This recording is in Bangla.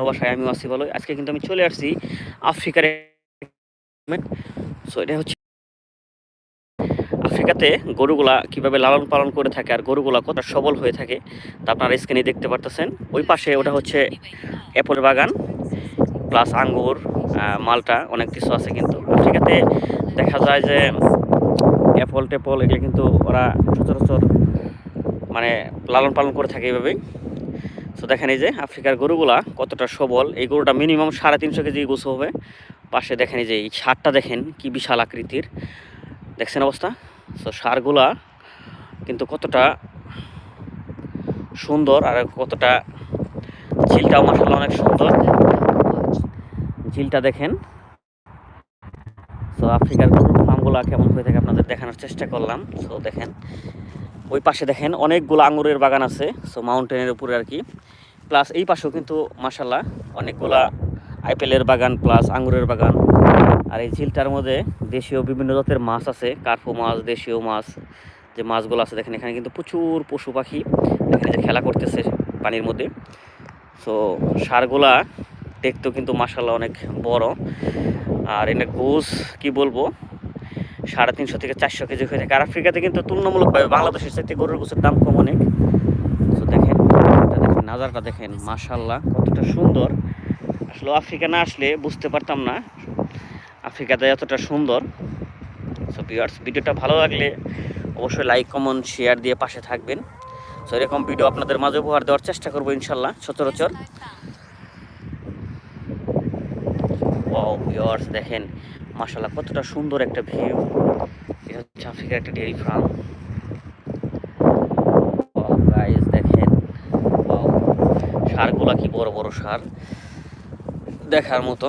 ভালোবাসায় আমি আসি বলো আজকে কিন্তু আমি চলে আসছি আফ্রিকার সো এটা হচ্ছে আফ্রিকাতে গরুগুলা কীভাবে লালন পালন করে থাকে আর গরুগুলা কত সবল হয়ে থাকে, তা আপনারা স্ক্রিনে দেখতে পারতেছেন। ওই পাশে ওটা হচ্ছে অ্যাপল বাগান প্লাস আঙ্গুর মালটা, অনেক কিছু আছে কিন্তু। আফ্রিকাতে দেখা যায় যে অ্যাপল টেপল এগুলো কিন্তু ওরা সচরাচর মানে লালন পালন করে থাকে এইভাবেই। তো দেখেন এই যে আফ্রিকার গরুগুলা কতটা সবল। এই গরুটা মিনিমাম সাড়ে তিনশো কেজি গোছ হবে। পাশে দেখেন এই যে এই সারটা দেখেন কি বিশাল আকৃতির। দেখছেন অবস্থা? তো সারগুলা কিন্তু কতটা সুন্দর আর কতটা ঝিলটাও মাসাল্লাহ অনেক সুন্দর। ঝিলটা দেখেন। তো আফ্রিকার গরুর ফার্মগুলা কেমন হয়ে থাকে আপনাদের দেখানোর চেষ্টা করলাম। তো দেখেন ওই পাশে দেখেন অনেকগুলো আঙুরের বাগান আছে সো মাউন্টেনের উপরে আর কি। প্লাস এই পাশেও কিন্তু মাসাল্লাহ অনেকগুলা আইপেলের বাগান প্লাস আঙুরের বাগান। আর এই ঝিলটার মধ্যে দেশীয় বিভিন্ন জাতের মাছ আছে, কার্পো মাছ, দেশীয় মাছ, যে মাছগুলো আছে, দেখেন এখানে কিন্তু প্রচুর পশু পাখি এখানে যে খেলা করতেছে পানির মধ্যে। সো সারগুলা দেখতেও কিন্তু মাসাল্লাহ অনেক বড়। আর এটা গোস, কি বলব? সাড়ে তিনশো থেকে চারশো কেজি হয়ে থাকে। আর আফ্রিকাতে কিন্তু তুলনামূলকভাবে বাংলাদেশের চাইতে গরুর গোসের দাম কম অনেক। তো দেখেন দেখেন, নাজারটা দেখেন মাশাল্লাহ কতটা সুন্দর। আসলে আফ্রিকা না আসলে বুঝতে পারতাম না আফ্রিকাতে এতটা সুন্দর। সো ভিউয়ার্স ভিডিওটা ভালো লাগলে অবশ্যই লাইক কমেন্ট শেয়ার দিয়ে পাশে থাকবেন। সো এরকম ভিডিও আপনাদের মাঝে উপহার দেওয়ার চেষ্টা করব ইনশাল্লাহ সচরাচর। ভিউয়ার্স দেখেন মাশাল্লাহ কতটা সুন্দর একটা ভিউ। এটা হচ্ছে আফ্রিকার একটা ডেয়ারি ফার্ম। দেখেন। সারগুলা কি বড় বড় সার? দেখার মতো।